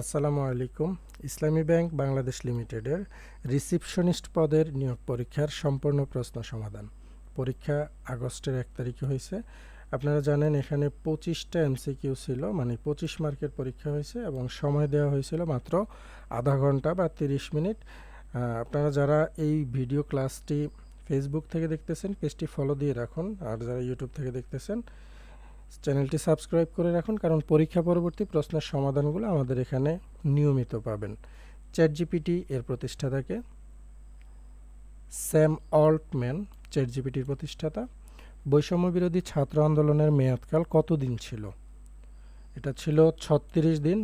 আসসালামু আলাইকুম। ইসলামী ব্যাংক বাংলাদেশ লিমিটেডের রিসিপশনিস্ট পদের নিয়োগ পরীক্ষার সম্পূর্ণ প্রশ্ন সমাধান। পরীক্ষা আগস্টের এক তারিখে হয়েছে। আপনারা জানেন এখানে পঁচিশটা এমসিকিউ ছিল মানে পঁচিশ মার্কের পরীক্ষা হয়েছে এবং সময় দেওয়া হয়েছিল মাত্র আধা ঘণ্টা বা তিরিশ মিনিট। আপনারা যারা এই ভিডিও ক্লাসটি ফেসবুক থেকে দেখতেছেন, পেজটি ফলো দিয়ে রাখুন। আর যারা ইউটিউব থেকে দেখতেছেন চ্যানেলটি সাবস্ক্রাইব করে রাখুন, কারণ পরীক্ষা পরবর্তী প্রশ্নের সমাধানগুলো আমাদের এখানে নিয়মিত পাবেন। চ্যাট জিপিটি এর প্রতিষ্ঠাতাকে স্যাম অল্টম্যান চ্যাট জিপিটির প্রতিষ্ঠাতা। বৈষম্য বিরোধী ছাত্র আন্দোলনের মেয়াদকাল কতদিন ছিল? এটা ছিল ছত্রিশ দিন,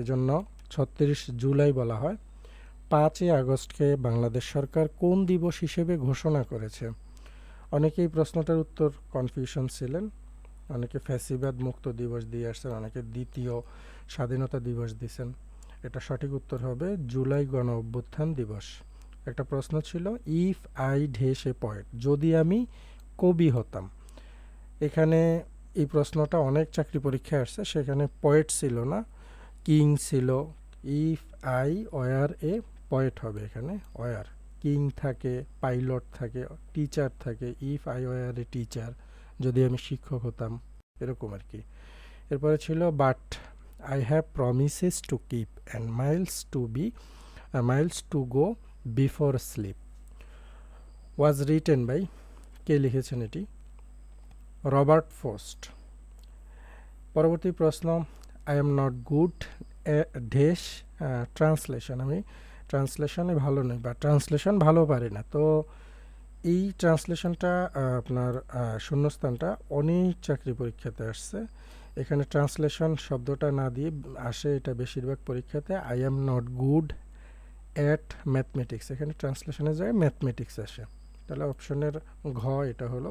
এজন্য ছত্রিশ জুলাই বলা হয়। পাঁচই আগস্টকে বাংলাদেশ সরকার কোন দিবস হিসেবে ঘোষণা করেছে? অনেকেই প্রশ্নটার উত্তর কনফিউশন ছিলেন। অনেকে ফ্যাসিবাদ মুক্ত দিবস দিয়ে আসছেন, অনেকে দ্বিতীয় স্বাধীনতা দিবস দিছেন এটা সঠিক উত্তর হবে জুলাই গণ অভ্যুত্থান দিবস। একটা প্রশ্ন ছিল ইফ আই ঢেস এ পয়েট যদি আমি কবি হতাম? এখানে এই প্রশ্নটা অনেক চাকরি পরীক্ষায় আসছে, সেখানে পয়েট ছিল না কিং ছিল। If I were a poet হবে এখানে? ওয়ার কিং থাকে পাইলট থাকে টিচার থাকে। If I were a teacher যদি আমি শিক্ষক হতাম, এরকম আর কি। এরপরে ছিল, but I have promises to keep and miles to be miles to go before sleep. Was written by, কে লিখেছেন এটি? Robert Frost. পরবর্তী প্রশ্ন, আই এম নট গুড ঢেস ট্রান্সলেশন। আমি ট্রান্সলেশনে ভালো নই বা ট্রান্সলেশন ভালো পারি না। তো এই ট্রান্সলেশনটা আপনার শূন্যস্থানটা অনেক চাকরি পরীক্ষাতে আসছে। এখানে ট্রান্সলেশন শব্দটা না দিয়ে আসে এটা বেশিরভাগ পরীক্ষাতে। I am not good at mathematics এখানে ট্রান্সলেশনে যায় ম্যাথমেটিক্স আসে। তাহলে অপশনের ঘ এটা হলো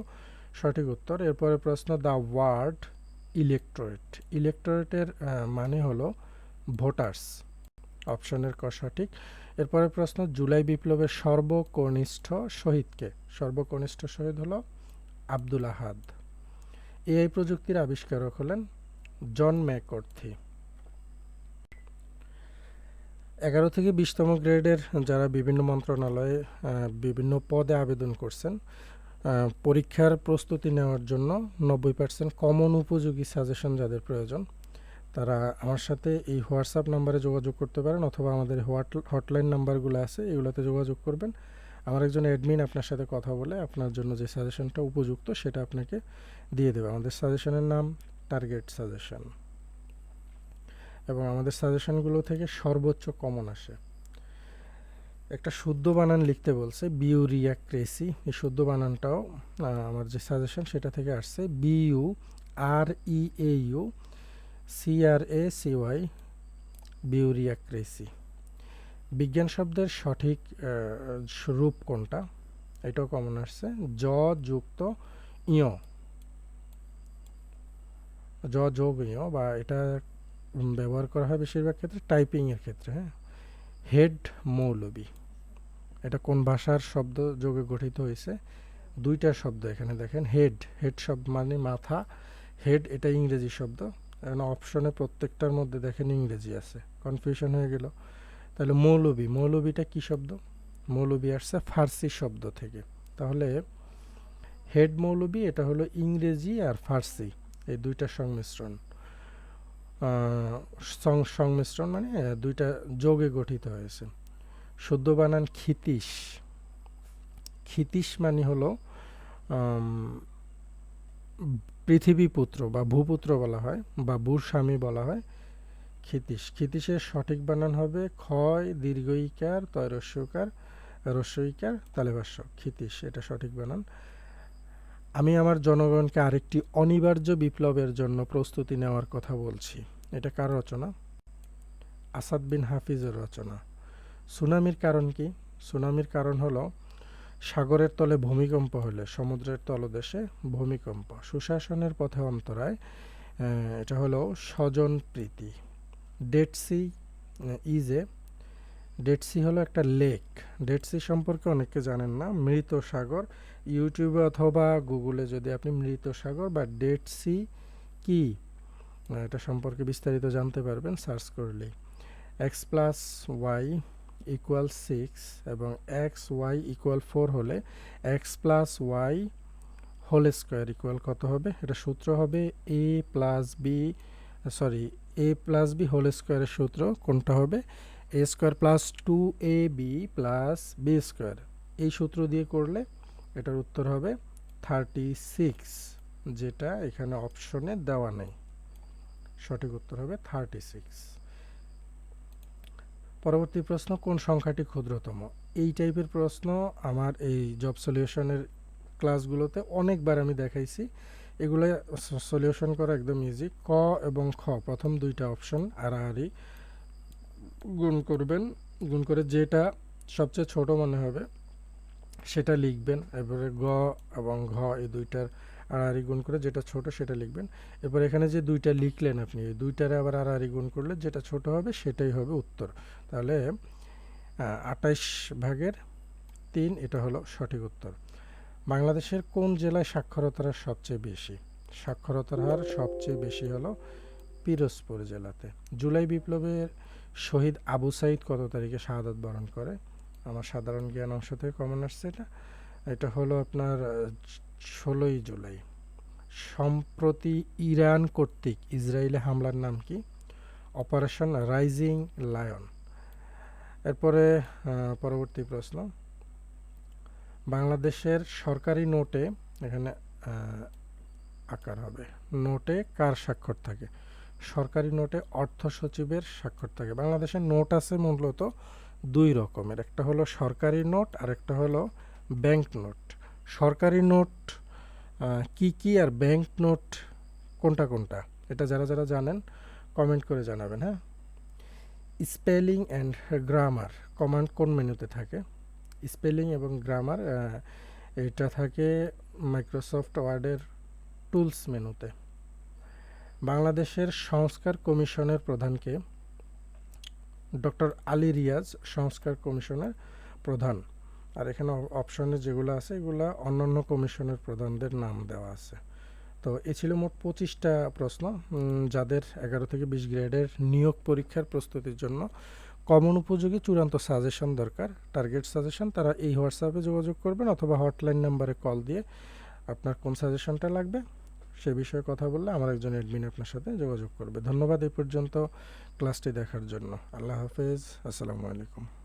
সঠিক উত্তর। এরপরে প্রশ্ন দ্য ওয়ার্ড ইলেকট্রোরেট ইলেকট্রোরেটের মানে হলো ভোটার্স অপশনের ক সঠিক। এরপরে প্রশ্ন, জুলাই বিপ্লবের সর্বকনিষ্ঠ শহীদকে? সর্বকনিষ্ঠ শহীদ হলো আব্দুল আহাদ। এআই প্রযুক্তির আবিষ্কারক হলেন জন ম্যাকর্থি এগারো থেকে বিশতম গ্রেডের যারা বিভিন্ন মন্ত্রণালয়ে বিভিন্ন পদে আবেদন করছেন পরীক্ষার প্রস্তুতি নেওয়ার জন্য নব্বই পার্সেন্ট কমন উপযোগী সাজেশন যাদের প্রয়োজন তারা আমার সাথে এই হোয়াটসঅ্যাপ নাম্বারে যোগাযোগ করতে পারেন অথবা আমাদের হোয়াট, হটলাইন নাম্বারগুলো আছে, এগুলোতে যোগাযোগ করবেন। আমার একজন অ্যাডমিন আপনার সাথে কথা বলে আপনার জন্য যে সাজেশনটা উপযুক্ত সেটা আপনাকে দিয়ে দেবে। আমাদের সাজেশনের নাম টার্গেট সাজেশন। এবং আমাদের সাজেশনগুলো থেকে সর্বোচ্চ কমন আসে। একটা শুদ্ধ বানান লিখতে বলছে, বিউরিয়াক্রেসি। এই শুদ্ধ বানানটাও আমার যে সাজেশন সেটা থেকে আসছে B U R E A U C R A C Y bureaucracy বিজ্ঞান শব্দের সঠিক রূপ কোনটা? এটাও কমন আসছে। জ যুক্ত ইয়। জ যোগ ইয়, বা এটা ব্যবহার করা হয় বেশিরভাগ ক্ষেত্রে টাইপিংয়ের ক্ষেত্রে হ্যাঁ? হেড মৌলবী। এটা কোন ভাষার শব্দ যোগে গঠিত হয়েছে? দুইটা শব্দ এখানে দেখেন। হেড হেড শব্দ মানে মাথা। হেড এটা ইংরেজি শব্দ। এখন অপশনে প্রত্যেকটার মধ্যে দেখেন ইংরেজি আছে। কনফিউশন হয়ে গেল। তাহলে মৌলবী, মৌলবীটা কি শব্দ? মৌলবী আসছে ফার্সি শব্দ থেকে। তাহলে হেড মৌলবী, এটা হলো ইংরেজি আর ফার্সি, এই দুইটা সংমিশ্রণ। সং- সংমিশ্রণ মানে দুইটা যোগে গঠিত হয়েছে। শুদ্ধ বানান ক্ষিতীশ। ক্ষিতীশ মানে হলো পৃথিবীপুত্র বা ভূপুত্র বলা হয় বা ভূস্বামী বলা হয়, ক্ষিতীশ। ক্ষিতীশের সঠিক বানান হবে ক্ষয়, দীর্ঘইকার তৈরস্যকার রস্যইকার, তালেবাস্য। ক্ষিতীশ, এটা সঠিক বানান। আমি আমার জনগণকে আরেকটি অনিবার্য বিপ্লবের জন্য প্রস্তুতি নেওয়ার কথা বলছি। এটা কার রচনা? আসাদ বিন হাফিজের রচনা। সুনামির কারণ কি? সুনামির কারণ হলো সাগরের তলে ভূমিকম্প হলে সমুদ্রের তলদেশে ভূমিকম্প। সুশাসনের পথে অন্তরায় এটা হলো স্বজন প্রীতি। Dead sea is dead sea হলো একটা লেক ডেড সি সম্পর্কে অনেকে জানেন না। মৃত সাগর ইউটিউবে অথবা গুগলে যদি আপনি মৃত সাগর বা ডেড সি কি এটা সম্পর্কে বিস্তারিত জানতে পারবেন, সার্চ করলেই। X plus Y equal six এবং এক্স ওয়াই ইকুয়াল ফোর হলে X plus Y whole square equal কত হবে? এটা সূত্র হবে A plus B sorry A plus B whole স্কোয়ারের সূত্র কোনটা হবে? A square plus two A B plus B square এই সূত্র দিয়ে করলে এটার উত্তর হবে থার্টি সিক্স যেটা এখানে অপশনে দেওয়া নেই। সঠিক উত্তর হবে থার্টি সিক্স পরবর্তী প্রশ্ন, কোন সংখ্যাটি ক্ষুদ্রতম? এই টাইপের প্রশ্ন আমার এই জব সলিউশনের ক্লাসগুলোতে অনেকবার আমি দেখাইছি। এগুলো সলিউশন করা একদম ইজি ক এবং খ, প্রথম দুইটা অপশন আড়াআড়ি গুণ করবেন, গুণ করে যেটা সবচেয়ে ছোট মনে হবে, সেটা লিখবেন। এবারে গ এবং ঘ, এই দুইটার আড়াআড়ি গুণ করে যেটা ছোট সেটা লিখবেন। এরপর এখানে যে দুইটা লিখলেন আপনি, এই দুইটারে আবার আড়াআড়ি গুণ করলে যেটা ছোট হবে সেটাই হবে উত্তর। তাহলে আটাইশ ভাগের তিন এটা হলো সঠিক উত্তর। বাংলাদেশের কোন জেলায় সাক্ষরতার হার সবচেয়ে বেশি? সাক্ষরতার হার সবচেয়ে বেশি হলো পিরোজপুর জেলাতে। জুলাই বিপ্লবের শহীদ আবু সাইদ কত তারিখে শাহাদত বরণ করে? আমার সাধারণ জ্ঞান অংশ থেকে কমন আসছে এটা। এটা হলো আপনার ষোলোই জুলাই। সম্প্রতি ইরান কর্তৃক ইসরায়েলে হামলার নাম কি? Operation rising lion. এরপরে পরবর্তী প্রশ্ন। বাংলাদেশের সরকারি নোটে এখানে আকার হবে। নোটে কার স্বাক্ষর থাকে? সরকারি নোটে অর্থ সচিবের স্বাক্ষর থাকে। বাংলাদেশের নোট আছে মূলত দুই রকমের। একটা হলো সরকারি নোট আর একটা হলো ব্যাংক নোট। সরকারি নোট কি কি আর ব্যাংক নোট, কোনটা কোনটা? এটা যারা যারা জানেন কমেন্ট করে জানাবেন হ্যাঁ? স্পেলিং অ্যান্ড গ্রামার কমান্ড কোন মেনুতে থাকে? স্পেলিং এবং গ্রামার এটা থাকে মাইক্রোসফট ওয়ার্ডের টুলস মেনুতে। বাংলাদেশের সংস্কার কমিশনের প্রধানকে ডক্টর আলী রিয়াজ, সংস্কার কমিশনের প্রধান। আর এখানে অপশনে যেগুলো আছে, এগুলো অন্যান্য কমিশনের প্রধানদের নাম দেওয়া আছে। তো এ ছিল মোট পঁচিশটা প্রশ্ন যাদের এগারো থেকে বিশ গ্রেডের নিয়োগ পরীক্ষার প্রস্তুতির জন্য কমন উপযোগী চূড়ান্ত সাজেশন দরকার। টার্গেট সাজেশন তারা এই হোয়াটসঅ্যাপে যোগাযোগ করবেন অথবা হটলাইন নাম্বারে কল দিয়ে আপনার কোন সাজেশনটা লাগবে সে বিষয়ে কথা বললে আমার একজন অ্যাডমিন আপনার সাথে যোগাযোগ করবে। ধন্যবাদ এই পর্যন্ত ক্লাসটি দেখার জন্য। আল্লাহ হাফেজ। আসসালামু আলাইকুম।